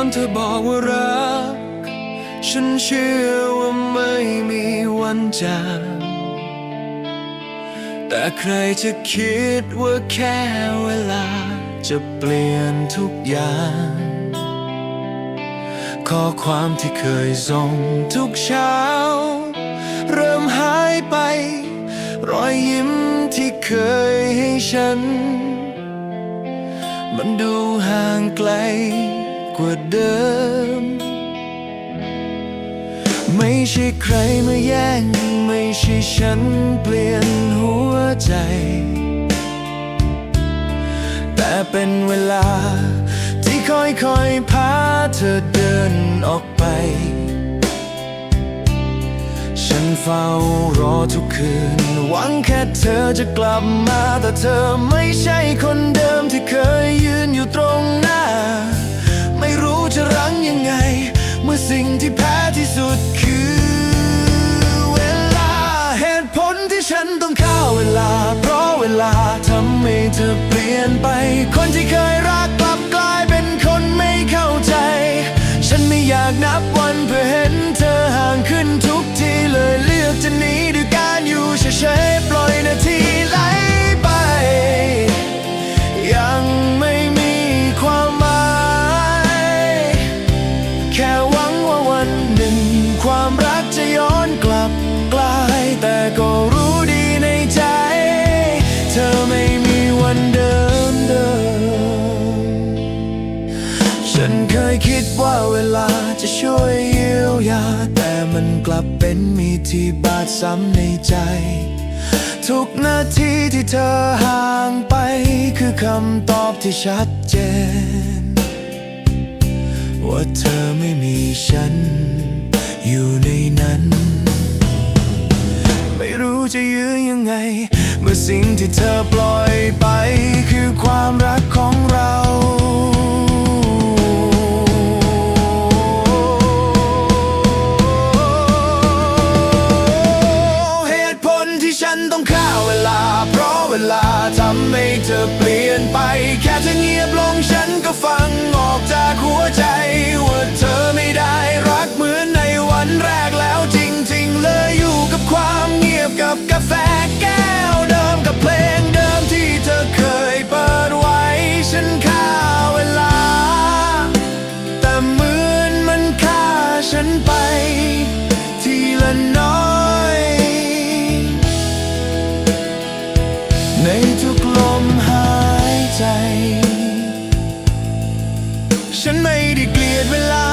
อนเธอบอกว่ารัก ฉันเชื่อว่าไม่มีวันจางแต่ใครจะคิดว่าแค่เวลา จะเปลี่ยนทุกอย่าง ข้อความที่เคยส่งทุกเช้า เริ่มหายไป รอยยิ้มที่เคยให้ฉัน มันดูห่างไกล กว่าเดิม ไม่ใช่ใครมาแย่ง ไม่ใช่ฉันเปลี่ยนหัวใจ แต่เป็นเวลาที่ค่อยๆพาเธอเดินออกไป ฉันเฝ้ารอทุกคืน หวังแค่เธอจะกลับมา แต่เธอไม่ใช่คนเดิมที่เคยยืนอยู่ตรงหน้า ไม่รู้จะรั้งยังไง เมื่อสิ่งที่แพ้ที่สุดคือ เวลาเหตุผลที่ฉันต้องเข้าเวลา เพราะเวลาทำให้เธอเปลี่ยนไป ฉันเคยคิดว่าเวลาจะช่วยเยียวยา แต่มันกลับเป็นมีที่บาดซ้ำในใจ ทุกนาทีที่เธอห่างไป คือคำตอบที่ชัดเจน ว่าเธอไม่มีฉัน อยู่ในนั้น ไม่รู้จะยื้อยังไง เมื่อสิ่งที่เธอปล่อยไปคือความ ธอเปลี่ยนไป แค่เธอเงียบลงฉันก็ฟังออกจากหัวใจ ว่าเธอไม่ได้รักเหมือนในวันแรกแล้วจริงๆ เลยอยู่กับความเงียบกับกาแฟแก้วเดิมกับเพลงเดิมที่เธอเคยเปิดไว้ฉันฆ่าเวลา แต่เหมือนมันฆ่าฉันไปทีละน้อย ในทุกลม ฉันไม่ได้เกลียดเวลา